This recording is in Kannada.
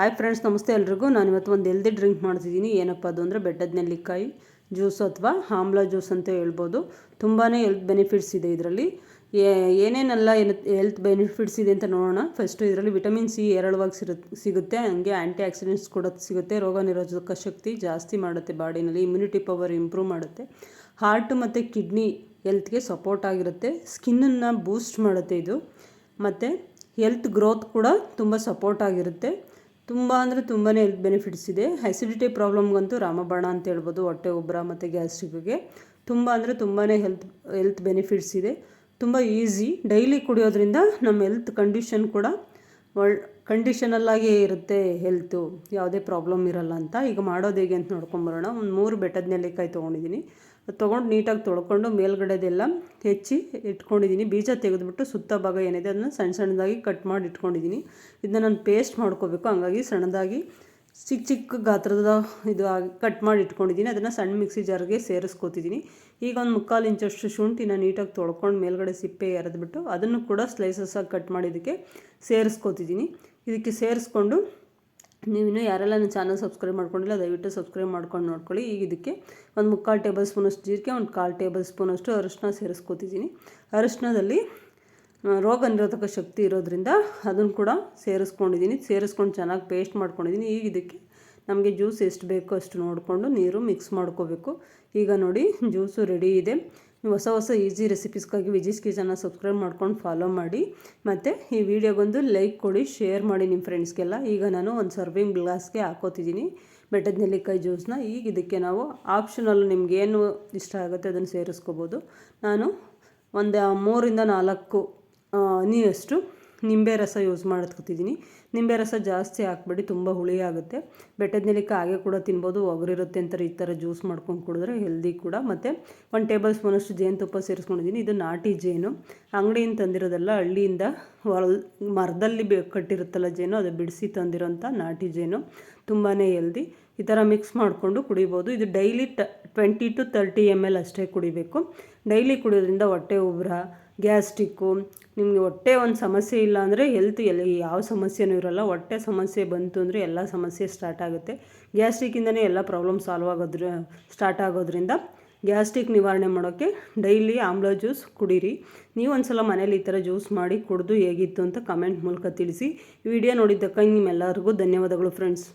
ಹಾಯ್ ಫ್ರೆಂಡ್ಸ್ ನಮಸ್ತೆ ಎಲ್ರಿಗೂ. ನಾನು ಇವತ್ತು ಒಂದು ಎಲ್ದಿ ಡ್ರಿಂಕ್ ಮಾಡ್ತಿದ್ದೀನಿ. ಏನಪ್ಪ ಅದು ಅಂದರೆ ಬೆಟ್ಟದ ನೆಲ್ಲಿಕಾಯಿ ಜ್ಯೂಸ್ ಅಥವಾ ಆಮ್ಲ ಜ್ಯೂಸ್ ಅಂತ ಹೇಳ್ಬೋದು. ತುಂಬಾ ಹೆಲ್ತ್ ಬೆನಿಫಿಟ್ಸ್ ಇದೆ ಇದರಲ್ಲಿ. ಏನೇನೆಲ್ಲ ಏನು ಹೆಲ್ತ್ ಬೆನಿಫಿಟ್ಸ್ ಇದೆ ಅಂತ ನೋಡೋಣ. ಫಸ್ಟು ಇದರಲ್ಲಿ ವಿಟಮಿನ್ ಸಿ ಹೇರಳವಾಗಿ ಸಿರು, ಸಿಗುತ್ತೆ. ಹಂಗೆ ಆ್ಯಂಟಿ ಆಕ್ಸಿಡೆಂಟ್ಸ್ ಕೂಡ ಸಿಗುತ್ತೆ. ರೋಗ ನಿರೋಧಕ ಶಕ್ತಿ ಜಾಸ್ತಿ ಮಾಡುತ್ತೆ ಬಾಡಿನಲ್ಲಿ. ಇಮ್ಯುನಿಟಿ ಪವರ್ ಇಂಪ್ರೂವ್ ಮಾಡುತ್ತೆ. ಹಾರ್ಟ್ ಮತ್ತು ಕಿಡ್ನಿ ಹೆಲ್ತ್ಗೆ ಸಪೋರ್ಟ್ ಆಗಿರುತ್ತೆ. ಸ್ಕಿನ್ನನ್ನು ಬೂಸ್ಟ್ ಮಾಡುತ್ತೆ ಇದು. ಮತ್ತು ಹೆಲ್ತ್ ಗ್ರೋತ್ ಕೂಡ ತುಂಬ ಸಪೋರ್ಟ್ ಆಗಿರುತ್ತೆ. ತುಂಬ ಅಂದರೆ ತುಂಬಾ ಹೆಲ್ತ್ ಬೆನಿಫಿಟ್ಸ್ ಇದೆ. ಅಸಿಡಿಟಿ ಪ್ರಾಬ್ಲಮ್ಗಂತೂ ರಾಮಬಾಣ ಅಂತ ಹೇಳ್ಬೋದು, ಹೊಟ್ಟೆ ಉಬ್ಬರ ಮತ್ತು ಗ್ಯಾಸ್ಟ್ರಿಕ್ಗೆ ತುಂಬ ಅಂದರೆ ತುಂಬಾ ಹೆಲ್ತ್ ಹೆಲ್ತ್ ಬೆನಿಫಿಟ್ಸ್ ಇದೆ. ತುಂಬ ಈಸಿ ಡೈಲಿ ಕುಡಿಯೋದ್ರಿಂದ ನಮ್ಮ ಹೆಲ್ತ್ ಕಂಡೀಷನ್ ಕೂಡ ಒಳ್ ಕಂಡೀಷನಲ್ಲಾಗೇ ಇರುತ್ತೆ ಹೆಲ್ತು ಯಾವುದೇ ಪ್ರಾಬ್ಲಮ್ ಇರಲ್ಲ ಅಂತ. ಈಗ ಮಾಡೋದು ಹೇಗೆ ಅಂತ ನೋಡ್ಕೊಂಬರೋಣ ಒಂದು ಮೂರು ಬೆಟ್ಟದ ನೆಲ್ಲಿಕಾಯಿ ತೊಗೊಂಡಿದ್ದೀನಿ ತೊಗೊಂಡು ನೀಟಾಗಿ ತೊಳ್ಕೊಂಡು ಮೇಲ್ಗಡೆದೆಲ್ಲ ಹೆಚ್ಚಿ ಇಟ್ಕೊಂಡಿದ್ದೀನಿ. ಬೀಜ ತೆಗೆದುಬಿಟ್ಟು ಸುತ್ತ ಭಾಗ ಏನಿದೆ ಅದನ್ನು ಸಣ್ಣ ಸಣ್ಣದಾಗಿ ಕಟ್ ಮಾಡಿ ಇಟ್ಕೊಂಡಿದ್ದೀನಿ. ಇದನ್ನ ನಾನು ಪೇಸ್ಟ್ ಮಾಡ್ಕೋಬೇಕು. ಹಂಗಾಗಿ ಸಣ್ಣದಾಗಿ ಚಿಕ್ಕ ಚಿಕ್ಕ ಗಾತ್ರದ ಇದು ಕಟ್ ಮಾಡಿ ಇಟ್ಕೊಂಡಿದ್ದೀನಿ. ಅದನ್ನು ಸಣ್ಣ ಮಿಕ್ಸಿ ಜಾರ್ಗೆ ಸೇರಿಸ್ಕೋತಿದ್ದೀನಿ. ಈಗ ಒಂದು ಮುಕ್ಕಾಲು ಇಂಚಷ್ಟು ಶುಂಠಿನ ನೀಟಾಗಿ ತೊಳ್ಕೊಂಡು ಮೇಲ್ಗಡೆ ಸಿಪ್ಪೆ ಎರೆದ್ಬಿಟ್ಟು ಅದನ್ನು ಕೂಡ ಸ್ಲೈಸಸ್ಸಾಗಿ ಕಟ್ ಮಾಡಿ ಇದಕ್ಕೆ ಸೇರಿಸ್ಕೋತಿದ್ದೀನಿ. ಇದಕ್ಕೆ ಸೇರಿಸ್ಕೊಂಡು ನೀವಿನ್ನೂ ಯಾರೆಲ್ಲ ನನ್ನ ಚಾನಲ್ ಸಬ್ಸ್ಕ್ರೈಬ್ ಮಾಡ್ಕೊಂಡಿಲ್ಲ, ದಯವಿಟ್ಟು ಸಬ್ಸ್ಕ್ರೈಬ್ ಮಾಡ್ಕೊಂಡು ನೋಡ್ಕೊಳ್ಳಿ. ಈಗ ಇದಕ್ಕೆ ಒಂದು ಮುಕ್ಕಾಲು ಟೇಬಲ್ ಸ್ಪೂನಷ್ಟು ಜೀರಿಗೆ, ಒಂದು ಕಾಲು ಟೇಬಲ್ ಸ್ಪೂನಷ್ಟು ಅರಿಶಿನ ಸೇರಿಸ್ಕೋತಿದ್ದೀನಿ. ಅರಿಶಿನದಲ್ಲಿ ರೋಗ ನಿರೋಧಕ ಶಕ್ತಿ ಇರೋದ್ರಿಂದ ಅದನ್ನು ಕೂಡ ಸೇರಿಸ್ಕೊಂಡಿದ್ದೀನಿ. ಸೇರಿಸ್ಕೊಂಡು ಚೆನ್ನಾಗಿ ಪೇಸ್ಟ್ ಮಾಡ್ಕೊಂಡಿದ್ದೀನಿ. ಈಗ ಇದಕ್ಕೆ ನಮಗೆ ಜ್ಯೂಸ್ ಎಷ್ಟು ಬೇಕೋ ಅಷ್ಟು ನೋಡಿಕೊಂಡು ನೀರು ಮಿಕ್ಸ್ ಮಾಡ್ಕೋಬೇಕು. ಈಗ ನೋಡಿ, ಜ್ಯೂಸು ರೆಡಿ ಇದೆ. ನೀವು ಹೊಸ ಹೊಸ ಈಸಿ ರೆಸಿಪೀಸ್ಗಾಗಿ ವಿಜಿಸ್ ಕಿಚನ್ನ ಸಬ್ಸ್ಕ್ರೈಬ್ ಮಾಡ್ಕೊಂಡು ಫಾಲೋ ಮಾಡಿ. ಮತ್ತು ಈ ವಿಡಿಯೋಗೊಂದು ಲೈಕ್ ಕೊಡಿ ಶೇರ್ ಮಾಡಿ ನಿಮ್ಮ ಫ್ರೆಂಡ್ಸ್ಗೆಲ್ಲ ಈಗ ನಾನು ಒಂದು ಸರ್ವಿಂಗ್ ಗ್ಲಾಸ್ಗೆ ಹಾಕೋತಿದ್ದೀನಿ. ಬೆಟ್ಟದ ನೆಲ್ಲಿಕಾಯಿ ಜ್ಯೂಸನ್ನ ಈಗ ಇದಕ್ಕೆ ನಾವು ಆಪ್ಷನಲ್ ಏನು ಇಷ್ಟ ಆಗುತ್ತೆ ಅದನ್ನು ಸೇರಿಸ್ಕೋಬೋದು. ನಾನು ಒಂದು ಮೂರಿಂದ ನಾಲ್ಕು ನೀರಷ್ಟು ನಿಂಬೆ ರಸ ಯೂಸ್ ಮಾಡ್ಕೊತಿದ್ದೀನಿ ನಿಂಬೆ ರಸ ಜಾಸ್ತಿ ಹಾಕ್ಬೇಡಿ, ತುಂಬ ಹುಳಿ ಆಗುತ್ತೆ. ಬೆಟ್ಟದ ನೆಲ್ಲಿಕಾಯಿ ಹಾಗೆ ಕೂಡ ತಿನ್ಬೋದು, ಒಗರಿರುತ್ತೆ ಅಂತಾರೆ, ಈ ಥರ ಜ್ಯೂಸ್ ಮಾಡ್ಕೊಂಡು ಕುಡಿದ್ರೆ ಹೆಲ್ದಿ ಕೂಡ. ಮತ್ತು ಒಂದು ಟೇಬಲ್ ಸ್ಪೂನಷ್ಟು ಜೇನುತುಪ್ಪ ಸೇರಿಸ್ಕೊಂಡಿದ್ದೀನಿ ಇದು ನಾಟಿ ಜೇನು. ಅಂಗಡಿಯಿಂದ ತಂದಿರೋದಲ್ಲ ಹಳ್ಳಿಯಿಂದ ಹೊಲ, ಮರದಲ್ಲಿ ಬೆ, ಕಟ್ಟಿರುತ್ತಲ್ಲ ಜೇನು, ಅದು ಬಿಡಿಸಿ ತಂದಿರೋಂಥ ನಾಟಿ ಜೇನು. ತುಂಬಾ ಹೆಲ್ದಿ ಈ ಥರ ಮಿಕ್ಸ್ ಮಾಡಿಕೊಂಡು ಕುಡಿಬೋದು. ಇದು ಡೈಲಿ ಟ twenty to thirty M L ಅಷ್ಟೇ ಕುಡಿಬೇಕು. ಡೈಲಿ ಕುಡಿಯೋದ್ರಿಂದ ಹೊಟ್ಟೆ ಉಬ್ಬರ ಗ್ಯಾಸ್ಟಿಕ್ಕು, ನಿಮಗೆ ಹೊಟ್ಟೆ ಒಂದು ಸಮಸ್ಯೆ ಇಲ್ಲ ಅಂದರೆ ಹೆಲ್ತ್ ಎಲ್ಲಿ ಯಾವ ಸಮಸ್ಯೆನೂ ಇರೋಲ್ಲ. ಹೊಟ್ಟೆ ಸಮಸ್ಯೆ ಬಂತು ಅಂದರೆ ಎಲ್ಲ ಸಮಸ್ಯೆ ಸ್ಟಾರ್ಟ್ ಆಗುತ್ತೆ. ಗ್ಯಾಸ್ಟ್ರಿಕ್ಕಿಂದನೇ ಎಲ್ಲ ಪ್ರಾಬ್ಲಮ್ ಸಾಲ್ವ್ ಆಗೋದ್ರ ಸ್ಟಾರ್ಟ್ ಆಗೋದ್ರಿಂದ ಗ್ಯಾಸ್ಟ್ರಿಕ್ ನಿವಾರಣೆ ಮಾಡೋಕ್ಕೆ ಡೈಲಿ ಆಮ್ಲ ಜ್ಯೂಸ್ ಕುಡೀರಿ. ನೀವು ಒಂದು ಸಲ ಮನೇಲಿ ಈ ಥರ ಜ್ಯೂಸ್ ಮಾಡಿ ಕುಡಿದು ಹೇಗಿತ್ತು ಅಂತ ಕಮೆಂಟ್ ಮೂಲಕ ತಿಳಿಸಿ. ವಿಡಿಯೋ ನೋಡಿದ್ದಕ್ಕಾಗಿ ನಿಮ್ಮೆಲ್ಲರಿಗೂ ಧನ್ಯವಾದಗಳು ಫ್ರೆಂಡ್ಸ್